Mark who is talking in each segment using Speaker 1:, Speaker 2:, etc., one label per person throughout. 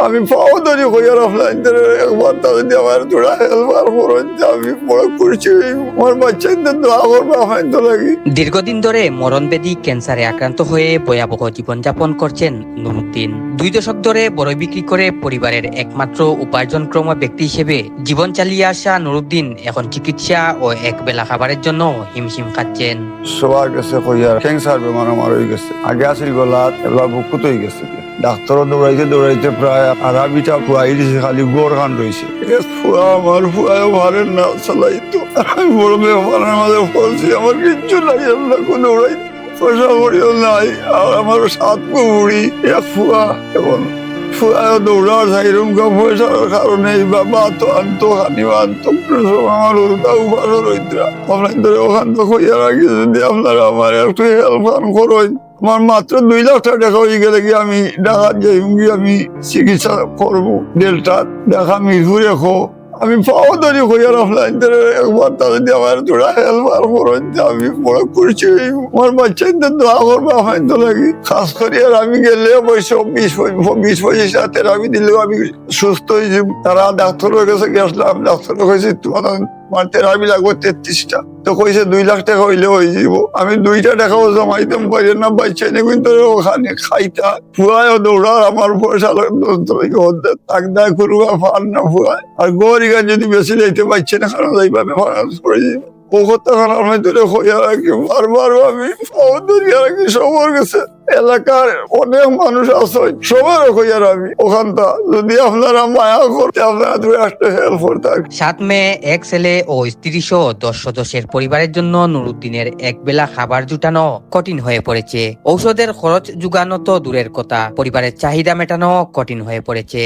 Speaker 1: আমি পাও ধরি হইয়ার অফলাইন একবার তাদের দিয়ে আমার তোরা হেলবার যে আমি বড় করছি আমার বাচ্চাদের দোয়া করব আমার তো লাগি।
Speaker 2: দীর্ঘদিন ধরে মরণবেদী ক্যান্সারে আক্রান্ত হয়ে ভয়াবহ জীবনযাপন করছেন নুরুদ্দিন। দুই দশক ধরে বড়ই বিক্রি করে পরিবারের একমাত্র উপার্জনক্রম ব্যক্তি হিসেবে জীবন চালিয়ে আসা নুরুদ্দিন এখন চিকিৎসা ও এক বেলা খাবারের জন্য হিমশিম খাচ্ছেন।
Speaker 1: সবার গেছে হইয়ার ক্যান্সার বেমার আমার হয়ে গেছে। আগে আসিল গলাত এবার বুকুত হয়ে গেছে। ডাক্তারও দৌড়াইতে দৌড়াইতে প্রায় আধা বিটা ফুয়াই দিছে খালি গোড় খান রয়েছে ফুয়া আমার ফুয়াও ভারেন না চালাইতো আমি বড় ব্যাপারের মাঝে ফলছি আমার কিচ্ছু নাই আমরা কোনো দৌড়াই পয়সা করিও নাই, আর আমার সাত কুড়ি এক ফুয়া। এখন ফুয়াও দৌড়ার সাইরম কা পয়সার কারণে বাবা তো আনতো খানি আনতো আমার উল্টা উপাসও রইতরা আপনার ওখান তো হইয়া রাখি যদি আপনারা আমার একটু হেল্প করুন। আমার মাত্র দুই লাখ টাকা হয়ে গেলে কি আমি ঢাকা যাই কি আমি চিকিৎসা করব? ডেল্টা, দেখা মিরপুরে খো আমি পাও ধরি অফলাইন ধরে একবার দিয়ে আমার তোরা হেলবার করুন আমি বড় করছি আমার বাচ্চাদের দোয়া করব, আমার তো লাগি। খাস করে আর আমি গেলে অবশ্য বিশ পঁচিশ- বিশ পঁচিশ রাতের আমি দিলেও আমি সুস্থ হয়েছি তারা ডাক্তারের কাছে গেছিলাম, ডাক্তার কইছে তোমার আমার থেরাপি লাগবে তেত্রিশটা। তো কইছে দুই লাখ টাকা হইলে হয়ে যাব আমি দুইটা টাকাও জমাইতে পারি না বাচ্চা নিয়ে কিন্তু ওখানে খাইতা। ফুয়ায় দৌড়ার আমার পয়সা তাকদা করবা ফার না ফুয়ায়। আর গরিগা যদি বেশি যাইতে পারছে না কারণ এইভাবে ফারাস করে যাবে ও কথা খারাপ আমি তোরে হইয়া রাখি বারবার আমি পাও ধরিয়া রাখি সবার গেছে। এলাকার অনেক মানুষ আছে সবার হইয়া আমি। ওখানটা যদি আপনারা মায়া করতে, আপনারা দুই একটা হেল্প করতে
Speaker 2: সাত মেয়ে এক ছেলে ও স্ত্রী সহ দশ সদস্যের পরিবারের জন্য নুরুদ্দিনের এক বেলা খাবার জুটানো কঠিন হয়ে পড়েছে। ঔষধের খরচ যোগানো তো দূরের কথা, পরিবারের চাহিদা মেটানো কঠিন হয়ে পড়েছে।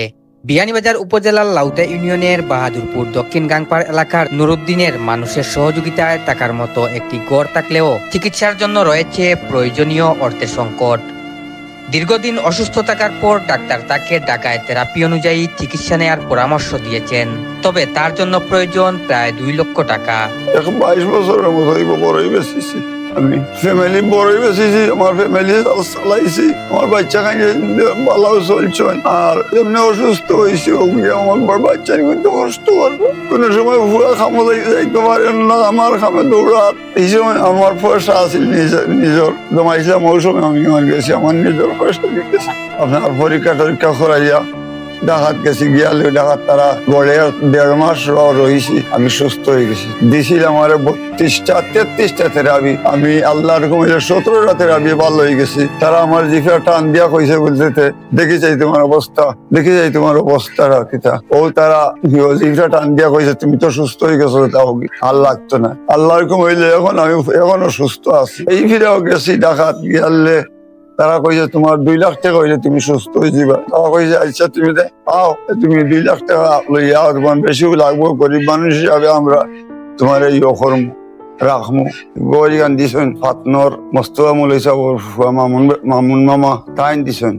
Speaker 2: বিয়ানীবাজার উপজেলার লাউতা ইউনিয়নের বাহাদুরপুর দক্ষিণ গাংপাড় এলাকার নুরুদ্দিনের মানুষের সহযোগিতায় টাকার মতো একটি গড় থাকলেও চিকিৎসার জন্য রয়েছে প্রয়োজনীয় অর্থের সংকট। দীর্ঘদিন অসুস্থ থাকার পর ডাক্তার তাকে ঢাকায় থেরাপি অনুযায়ী চিকিৎসা নেওয়ার পরামর্শ দিয়েছেন। তবে তার জন্য প্রয়োজন প্রায় দুই লক্ষ টাকা।
Speaker 1: বাইশ বছরের মতো আমি ফ্যামিলি বড়ই বেশিছি আমার ফ্যামিলি চালাইছি আমার বাচ্চা খাইছে ভালো চলছে। আর এমনি অসুস্থ হয়েছে, ওকে আমার বাচ্চা কিন্তু কষ্ট করব কোনো সময় ভুয়া খামো যাইতে পারেন না, আমার খামে দৌড়াত। এই সময় আমার পয়সা আছে নিজের নিজের। জমাইছিলাম ওই সময় আমি আমার গেছি, আমার নিজের পয়সা দিতেছি। আপনার পরীক্ষা টরীক্ষা করাইয়া ডাকাত গেছি গিয়ালে ডাকাত, তারা গড়ে দেড় মাস রয়েছি আমি সুস্থ হয়ে গেছি। দিছিলাম আমার বত্রিশটা, তেত্রিশটা থেরাপি। আমি আল্লাহর কমিলে সতেরোটা থেরাপি ভালো হয়ে গেছি। তারা আমার জিফে টান দিয়া কইছে বলতে দেখি চাই তোমার অবস্থা, দেখি যাই তোমার অবস্থা কিতা ও তারা জিফটা টান দিয়া কইছে, তুমি তো সুস্থ হয়ে গেছো, তাও আর লাগতো না। আল্লাহর কমিলে এখন আমি এখনও সুস্থ আছি। এই ফিরেও গেছি, ডাকাত গিয়ালে তারা কইছে তোমার দুই লাখ টাকা হইলে তুমি সুস্থ হয়ে যাবা তারা কইছে আচ্ছা তুমি আও তুমি দুই লাখ টাকা লইয়া আও, তোমার বেশি লাগবো গরিব মানুষ হিসাবে আমরা তোমার এই অকর্ম রাখমু। গরি গান দিছেন ফাতনর মস্তবা ফুয়া মামুন মামুন মামা তাইন দিছেন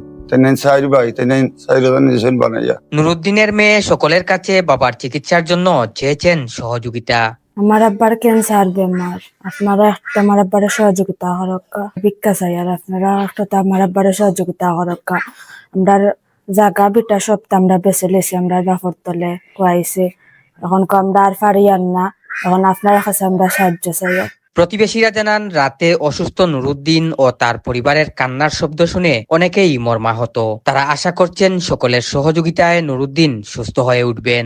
Speaker 2: নুরুদ্দিনের মেয়ে সকলের কাছে বাবার চিকিৎসার জন্য চেয়েছেন সহযোগিতা।
Speaker 3: আমার আব্বার ক্যান্সার বেমার। আপনারা একটা আমার আব্বারে সহযোগিতা হরক্কা। ভিক্ষা চাই আর আপনারা একটা আমার আব্বারে সহযোগিতা হরক্কা। আমরা জাগা বিটা সব তো আমরা বেছে লেছি আমরা বাপর তলে খুয়াইছে। এখন কো আমরা আর পারি আর না এখন আপনার কাছে আমরা সাহায্য চাই।
Speaker 2: প্রতিবেশীরা জানান রাতে অসুস্থ নুরুদ্দিন ও তার পরিবারের কান্নার শব্দ শুনে অনেকেই মর্মাহত। তারা আশা করছেন সকলের সহযোগিতায় নুরুদ্দিন সুস্থ হয়ে উঠবেন।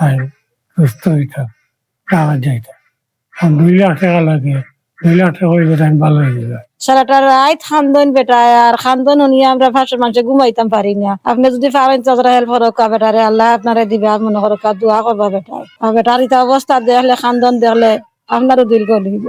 Speaker 4: আর দুই লাখ টাকা লাগে, দুই লাখ টাকা হয়ে ভালো হয়ে
Speaker 5: খান্দন বেটায় আর খান্দন নিয়ে আমরা ফাঁসের মানুষে ঘুমাইতাম পারি না। আপনি যদি পারেন তাদের হেল্প করকা বেটারে আল্লাহ আপনারে দিবে মনে করকা দোয়া করবা বেটায় আর বেটার ইতা অবস্থা, দেখলে খান্দন দেখলে আপনারও দিল দিব